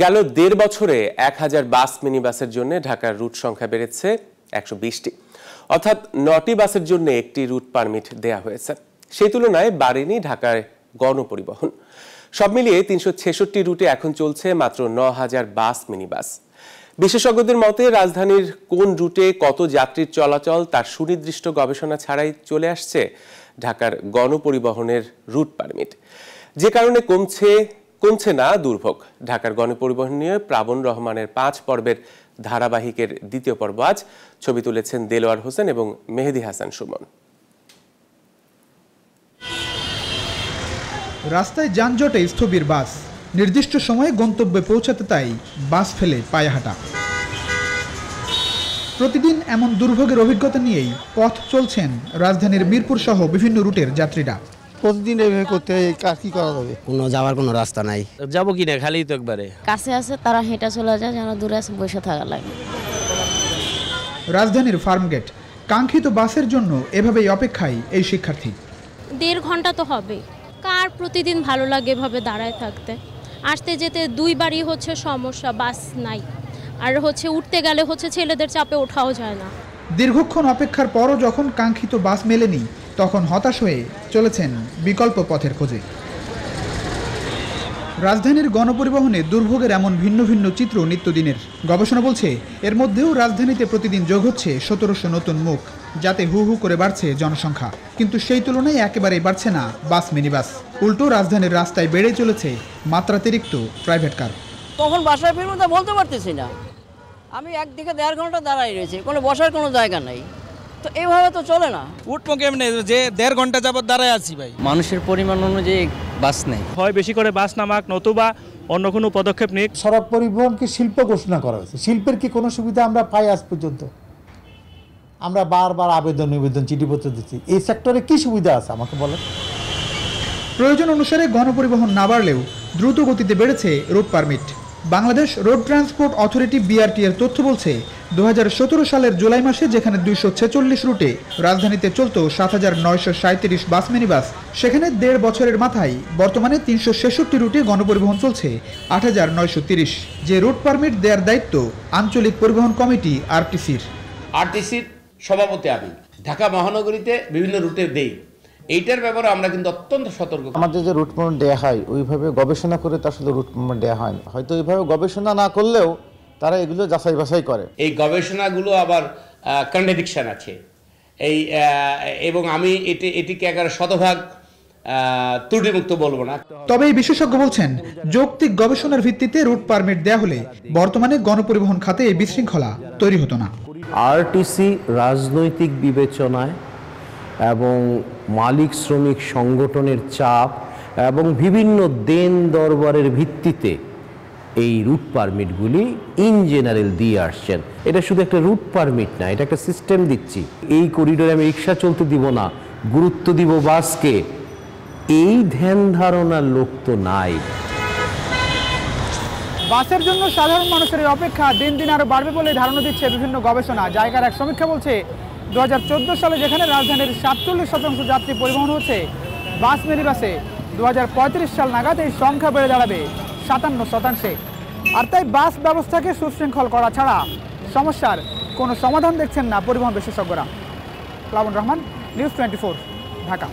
গেল দেড় বছরে এক হাজার বাস মিনি বাসের জন্য ঢাকার রুট সংখ্যা বেড়েছে একশো বিশটি। অর্থাৎ নটি বাসের জন্য একটি রুট পারমিট দেয়া হয়েছে। সেই তুলনায় বাড়েনি ঢাকার গণপরিবহন। সব মিলিয়ে তিনশো ছেষট্টি রুটে এখন চলছে মাত্র ন হাজার বাস মিনি বাস বিশেষজ্ঞদের মতে রাজধানীর কোন রুটে কত যাত্রীর চলাচল তার সুনির্দিষ্ট গবেষণা ছাড়াই চলে আসছে ঢাকার গণপরিবহনের রুট পারমিট। যে কারণে কমছে কমছে না, দুর্ভোগ। ঢাকার গণপরিবহন নিয়ে প্রাবণ রহমানের পাঁচ পর্বের ধারাবাহিকের দ্বিতীয় পর্ব আজ। ছবি তুলেছেন দেলোয়ার হোসেন এবং মেহেদি হাসান সুমন। রাস্তায় যানজটে স্থবির বাস। নির্দিষ্ট সময়ে গন্তব্যে পৌঁছাতে তাই বাস ফেলে পায়ে হাঁটা। প্রতিদিন এমন দুর্ভোগের অভিজ্ঞতা নিয়েই পথ চলছেন রাজধানীর মিরপুর সহ বিভিন্ন রুটের যাত্রীরা। প্রতিদিন এইভাবে করতে হয়, কার কি করা যাবে? কোনো যাওয়ার কোনো রাস্তা নাই। যাব কিনা খালি তো একবারে। কাছে আছে তারা হেঁটে চলে যায় যেন দূরে আছে বসে থাকা লাগে। রাজধানীর ফার্মগেট কাঙ্ক্ষিত বাসের জন্য এভাবেই অপেক্ষায় এই শিক্ষার্থী। দেড় ঘণ্টা তো হবে। কার প্রতিদিন ভালো লাগে এভাবে দাঁড়ায় থাকতে? আসতে যেতে দুইবারই হচ্ছে সমস্যা বাস নাই। আর হচ্ছে উঠতে গেলে হচ্ছে ছেলেদের চাপে ওঠাও যায় না। দীর্ঘক্ষণ অপেক্ষার পরও যখন কাঙ্ক্ষিত বাস মেলেনি তখন হতাশ হয়ে চলেছেন বিকল্প পথের খোঁজে। রাজধানীর গণপরিবহনে দুর্ভোগের এমন ভিন্ন ভিন্ন চিত্র নিত্যদিনের। গবেষণা বলছে, এর মধ্যেও রাজধানীতে প্রতিদিন যোগ হচ্ছে সতেরোশো নতুন মুখ, যাতে হু হু করে বাড়ছে জনসংখ্যা। কিন্তু সেই তুলনায় একেবারেই বাড়ছে না বাস, মিনিবাস। উল্টো রাজধানীর রাস্তায় বেড়ে চলেছে মাত্রাতিরিক্ত প্রাইভেট কার। কখন বাসায় ফিরবো তা বলতে পারতেছি না। আমি একদিকে দেড় ঘণ্টা দাঁড়াই রয়েছি, কোনো বসার কোনো জায়গা নেই। তো এইভাবে তো চলে না। উঠবো কেমনে? যে দেড় ঘণ্টা যাবত দাঁড়ায় আছি ভাই। মানুষের পরিমাণ অনুযায়ী বাস নেই। হয় বেশি করে বাস নামাক নতুবা অন্য কোনো পদক্ষেপ নিক। সড়ক পরিবহনকে শিল্প ঘোষণা করা হয়েছে। শিল্পের কি কোনো সুবিধা আমরা পাই আজ পর্যন্ত? আমরা বারবার আবেদন নিবেদন চিঠিপত্র দিচ্ছি। এই সেক্টরে কি সুবিধা আছে আমাকে বলেন। প্রয়োজন অনুসারে গণপরিবহন না বাড়লেও দ্রুত গতিতে বেড়েছে route permit. Bangladesh road transport authority BRT এর তথ্য বলছে দু সালের জুলাই মাসে যেখানে দুইশো ছেচল্লিশ রুটে রাজধানীতে চলত সাত হাজার নয়শো সাঁত্রিশ বাস মিনিবাস, সেখানে দেড় বছরের মাথায় বর্তমানে তিনশো ছেষট্টি রুটে গণপরিবহন চলছে আট হাজার নয়শো তিরিশ, যে রুট পারমিট দেওয়ার দায়িত্ব আঞ্চলিক পরিবহন কমিটি আরটিসির আরটিসির সভাপতি আমি। ঢাকা মহানগরীতে বিভিন্ন রুটে দেই। এইটার ব্যাপারে আমরা কিন্তু অত্যন্ত সতর্ক। আমাদের যে রুট প্রমাণ দেওয়া হয় ওইভাবে গবেষণা করে তো আসলে রুট প্রমাণ দেওয়া হয় না। হয়তো ওইভাবে গবেষণা না করলেও তারা এগুলো যাচাই বাছাই করে। এই গবেষণাগুলো আবার কন্ট্রাডিকশন আছে। এই এবং আমি এটি এটিকে একেবারে শতভাগ আহ, ত্রুটিমুক্ত বলব না। তবে এই বিশেষজ্ঞ বলছেন যৌক্তিক গবেষণার ভিত্তিতে রুট পারমিট দেয়া হলে বর্তমানে গণপরিবহন খাতে এই বিশৃঙ্খলা তৈরি হতো না। আরটিসি রাজনৈতিক বিবেচনায় এবং মালিক শ্রমিক সংগঠনের চাপ এবং বিভিন্ন দেন দরবারের ভিত্তিতে এই রুট পারমিটগুলি ইন জেনারেল দিয়ে আসছেন। এটা শুধু একটা রুট পারমিট না, এটা একটা সিস্টেম দিচ্ছি। এই করিডোরে আমি রিক্সা চলতে দিব না, গুরুত্ব দিব বাসকে। এই ধ্যান ধারণার লোক তো নাই। বাসের জন্য সাধারণ মানুষের অপেক্ষা দিন দিন আরও বাড়বে বলে ধারণা দিচ্ছে বিভিন্ন গবেষণা। জায়গার এক সমীক্ষা বলছে দু হাজার চোদ্দ সালে যেখানে রাজধানীর সাতচল্লিশ শতাংশ যাত্রী পরিবহন হচ্ছে বাস মিনি বাসে দু সাল নাগাদ এই সংখ্যা বেড়ে দাঁড়াবে সাতান্ন শতাংশে। আর তাই বাস ব্যবস্থাকে সুশৃঙ্খল করা ছাড়া সমস্যার কোনো সমাধান দেখছেন না পরিবহন বিশেষজ্ঞরা। প্লাবন রহমান নিউজ টোয়েন্টি ঢাকা।